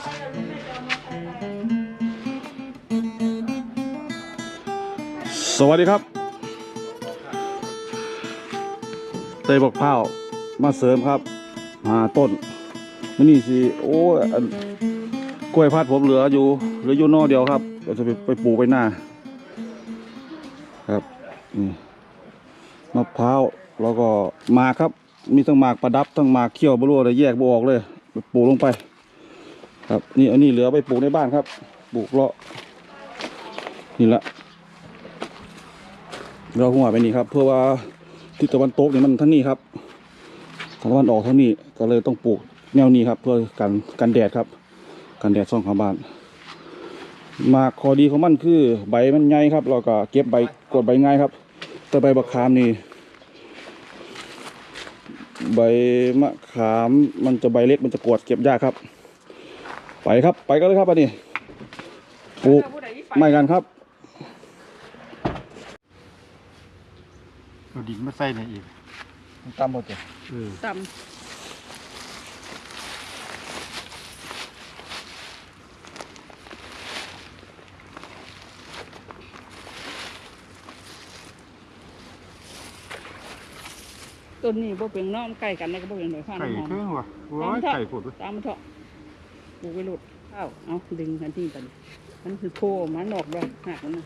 สวัสดีครับ เตยบอกข้าวมาเสริมครับหาต้นมันนี่สิ โอ้อันกล้วยพัดผมเหลืออยู่เหลืออยู่นอเดียวครับเราจะไปไปปลูกไปหน้า ครับนี่มะพร้าวแล้วก็หมากครับ มีทั้งหมากประดับทั้งหมากเขี้ยวบรัวเลยแยกบออกเลยปลูกลงไป ครับนี่อันนี้เหลือไปปลูกในบ้านครับปลูกเลาะนี่ละเราหัวไปนี่ครับ เพื่อว่าทิศตะวันตกเนี่ยมันทั้งนี้ครับทางตะวันออกทั้งนี้ก็เลยต้องปลูกแนวนี้ครับ เพื่อกันกันแดดครับ กันแดดซ่องของบ้านมากข้อดีของมันคือใบมันใหญ่ครับเราก็เก็บใบกดใบง่ายครับ แต่ใบบักขามนี่ใบมะขามมันจะใบเล็กมันจะกดเก็บยากครับ ไปครับไปกันเลยครับอันนี้ปลูกไม่กันครับเอาดินมาใส่ในอีกตามหมดเลยเออตำต้นนี้บ่เป็นน้อมใกล้กันแล้วก็บ่เป็นดอกข้าวไก่น้ำหอมเครื่องวะว้ายไก่ผุดวะตามมันเถอะปลูกไว้หลุด ข้าวเอาดึงทันทีกันมันคือโคมันออกด้วยหักมันนะ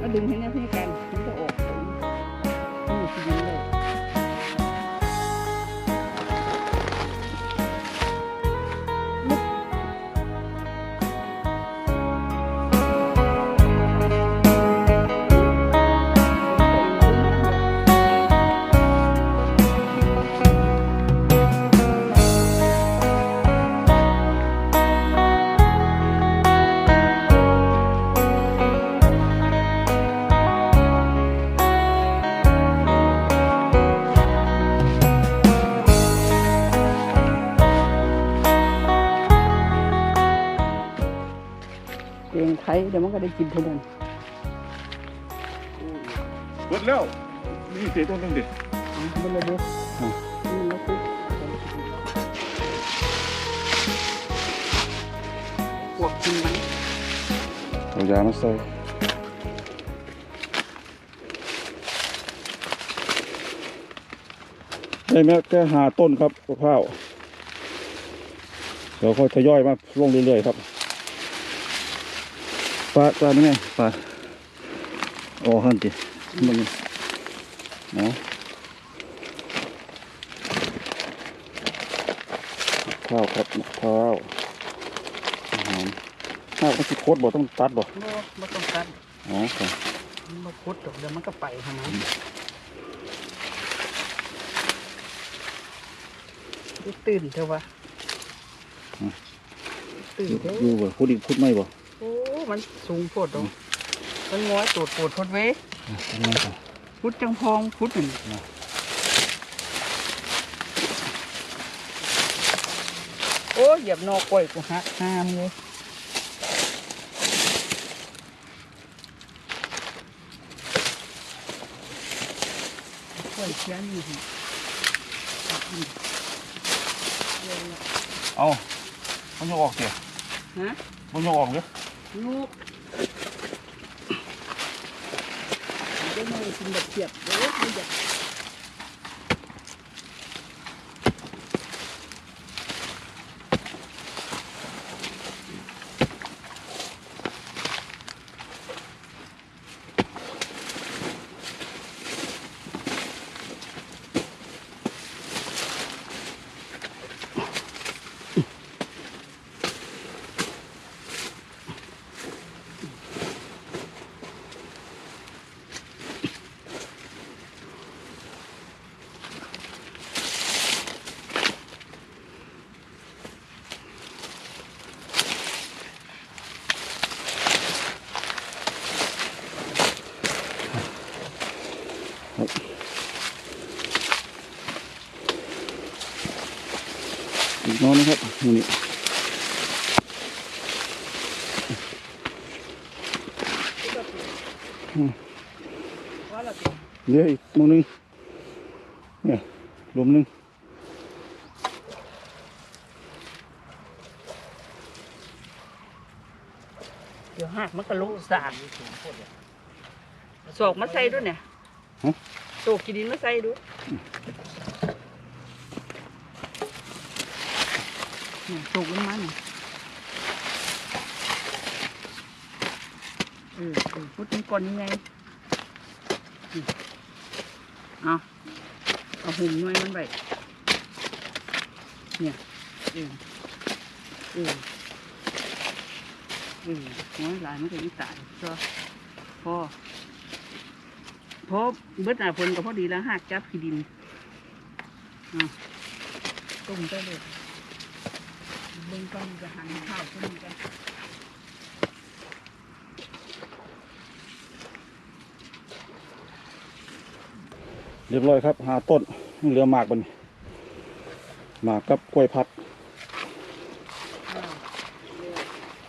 ก็ดึงให้แน่พี่กันมันจะออกผลนี่คือดึงเลย ดี๋ยวมันก็ได้กินเท่านั้นเบิดแล้วนี่เสียต้นนึงดิเอาไปเลยเด้อนี่มันก็คือพวกกินมันเอายามาใส่ได้แม้แค่หาต้นครับมะพร้าวเดี๋ยวค่อยทยอยมาลงเรื่อยๆครับ ปลาปลาไม่ไงปลาโอ้ฮันติมันเนาะมะพร้าวครับมะพร้าวหอมถ้าก็สิโคตรบ่ต้องตัดบ่บ่บ่ต้องการอ๋อครับมันบ่คุดดอกเดี๋ยวมันก็ไปทางนั้นตื่นเถอะวะตื่นเถอะอยู่บ่พูดอีกพูดไม่บ่โอ้ มันสูงโพดดอกมันง้อยตูดปวดพดเว้ยไม่ครับพุดจังพองพุดหนึ่งโอ้ยเหยียบนอกกล้วยกูหักห้ามเลยกล้วยเชียนอยู่หิเอามันยกออกเสียฮะมันยกออกเลย ลูกได้มือกินแบบเกียบเด้อไม่อยาก น้อยนะครับนี่นี่ว่าละเดี๋ยวอีกมองหนึงเนี่ยรวมหนึงเดี๋ยวหักมันก็ลุกสากโศกมาใส่ด้วยเนี่ยโศกกินดินมาใส่ด้วย นี่ยโศกมันมาเนี่ยเออเออพูดถึงก่อนยังไงเอาเอาหุ่มน่วยมันไปเนี่ยเออเอออืมน้อยหลายมันก็ยิ่งตายก็พอพอเบิดหน้าฝนก็พอดีแล้วหากจับขี้ดินอะต้มได้เลย เบิ่งก่อนจะหั่นข้าวต้มกันเรียบร้อยครับหาต้นเหลือหมากบัดนหมากกับกล้วยพัด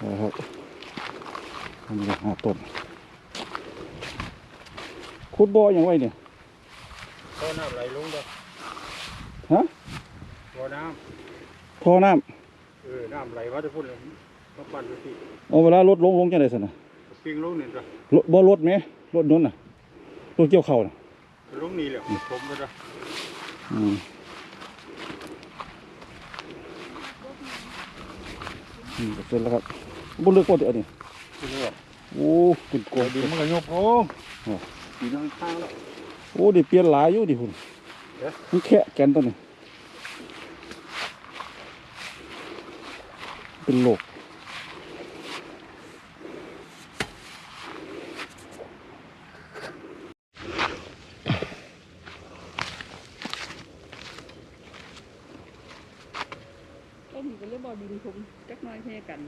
นะครับอันนี้ก็หาต้นขุดบ่ออย่างไว้เนี่ยท่อน้ำไหลลงเด้อฮะท่อน้ท่อน้ำ เออน้ำไหลมาจะพูดเลยมาปั่นไปที่ำเอาเวลารถลงลงจังไดสินะปิงลงนี่จ้ะรถบ่รถไหมรถยนต์น่ะรถเกี่ยวเข่าวน่ะลงนี่แหละผมก็จะอืมนี่ก็เสร็จแล้วครับบ่เลือกกว่าเดี๋ยวนี้คือว่าโอ้เป็นกลัวดินมันก็ยกโอ้อ๋อดินข้างๆแล้วโอ้ได้เปลี่ยนหลายอยู่ดิคุณเอ๊ะมันแค่แกนตัวนี้ เป็นโลกต้มก็เลยบ่ดินผมจักหน้อยแค่กัน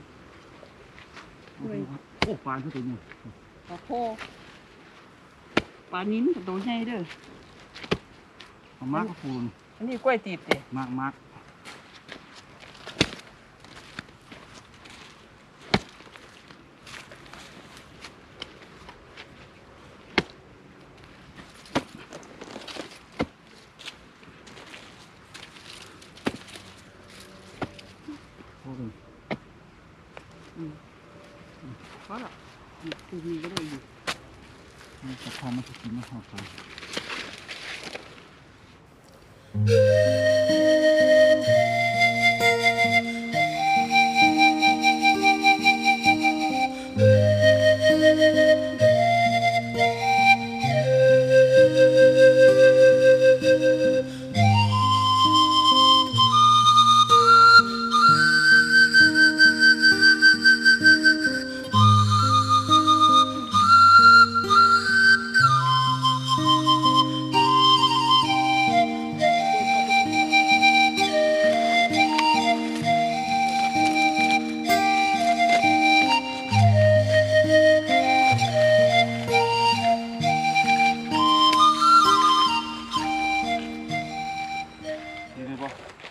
เว้ยโอ้ปลาตัวนี้ปลาโคปลานิ้นกับตัวใหญ่เด้อมากคูณอันนี้กล้วยตีบเด้มากมาก โอ้ยพอละนี่คือมีก็ได้อยู่มันจะพอม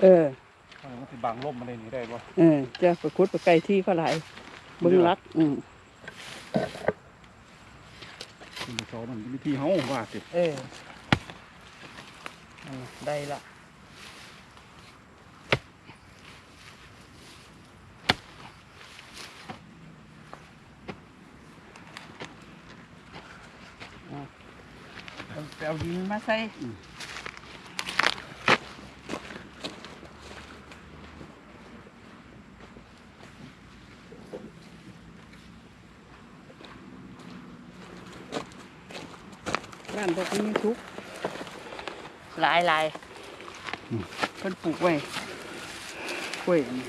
ได้ปะเออมันสิบังลมมาได้นี่ได้ปะเออจะไปคุดไปไกลที่เขาหลายเบิ่งรัก อืมคุณผู้ชมมันวิธีเฮาว่าสิเอออืมได้ละอะไปเอาดินมาใส่ บ้านตรงนี้ทุกหลายหลายเพิ่นปลูกไว้กล้วยอันนี้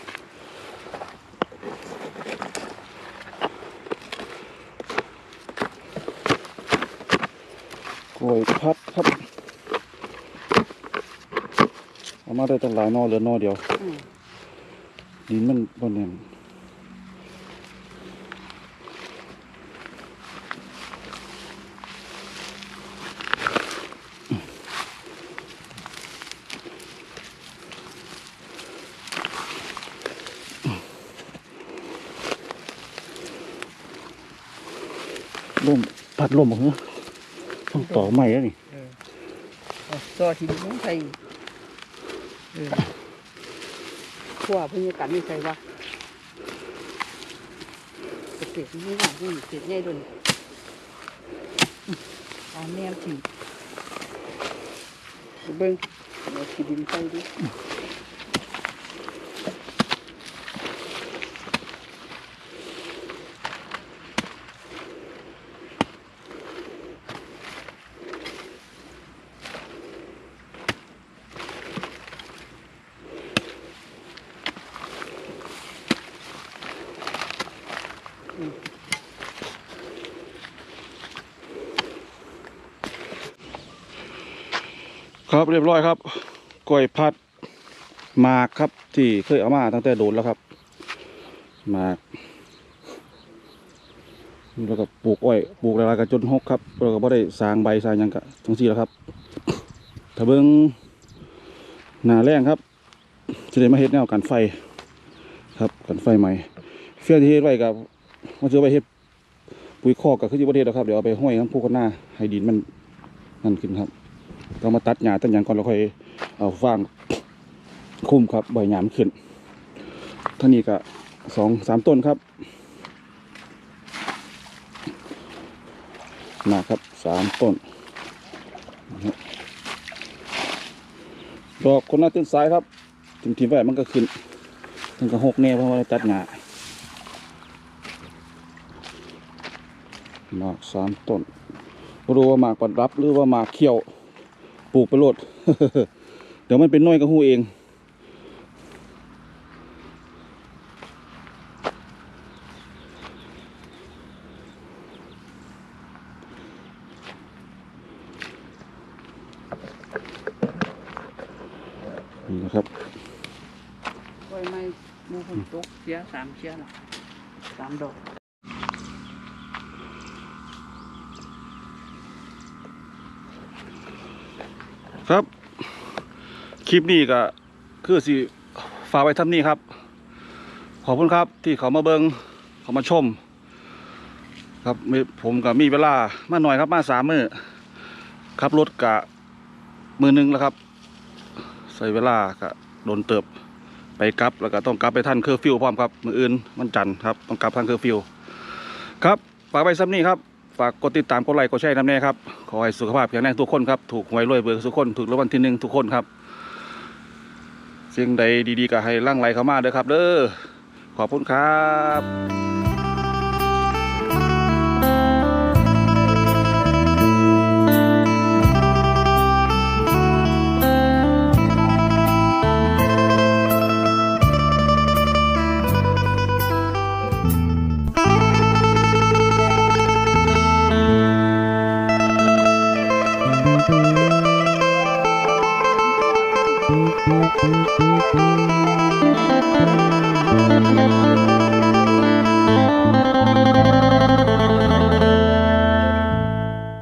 กล้วยพัดครับเอามาได้ตั้งหลายนอเหลือนอเดียว อืม ดินมันบนเนี่ย ลมพัดลมเหรอต้องต่อใหม่แล้วนี่เออเอาซอที่ดินลงใส่อีกเออขั้วเพิ่งจะกันนี่ใส่ว่าเศษนี่หน่อยนี่เศษใหญ่ดุนเอาแนวถีเบิ้งเอาทีดินใส่ดิ ครับเรียบร้อยครับกล้วยพัดหมากครับที่เคยเอามาตั้งแต่โดนแล้วครับหมากแล้วก็ปลูกอ้อยปลูกอะไรกันจนหกครับแล้วก็บ่ได้สางใบสางยังกะทั้งสี่แล้วครับถ้าเบิ้งหนาแรงครับจะได้มาเฮ็ดแนวกันไฟ ครับกันไฟใหม่เฟี้ยที่เฮ็ดไว้กับมันจะไปเฮ็ดปุ๋ยคอกกับขึ้นที่ประเทศแล้วครับเดี๋ยวเอาไปห้อยน้ำพุกันหน้าให้ดินมันนั่นขึ้นครับ ต้องมาตัดหญ้าตัดหยังก่อนแล้วค่อยเอาฟางคุ้มครับใบหญ้ามันขึ้นท่านี้ก็สองสามต้นครับมาครับสามต้นดอกคนหน้าต้นซ้ายครับทิมทิมๆไว้มันก็ขึ้นถึงกับหกแน่เพราะว่าตัดหญ้าหมากสามต้นรู้ว่าหมากปัดรับหรือว่าหมากเขียว ปลูกไปโลด เดี๋ยวมันเป็นน้อยก็หูเอง นี่นะครับกล้วยไม้มูผลตกเสียสามเสียละสามดอก ครับ คลิปนี้ก็คือสิฝากไว้ทำนี้ครับ ขอบคุณครับที่เขามาเบิงเขามาชม ครับผมกับมีเวลามาหน่อยครับมาสามมือขับรถกะมือหนึงแล้วครับ ใส่เวลากะโดนเติบไปกลับแล้วก็ต้องกลับไปทันเคอร์ฟิวพร้อมครับมืออื่นมันจันทร์ครับต้องกลับทันเคอร์ฟิว ครับฝากไว้ซ้ำนี้ครับ ฝากกดติดตามกดไลค์กดแชร์น้ำแน่ครับ ขอให้สุขภาพแข็งแรงทุกคนครับ ถูกหวยรวยเบอร์ทุกคน ถูกรางวัลที่หนึ่งทุกคนครับสิ่งใดดีๆก็ให้ร่างไหลเข้ามาเด้อครับเด้อขอบคุณครับ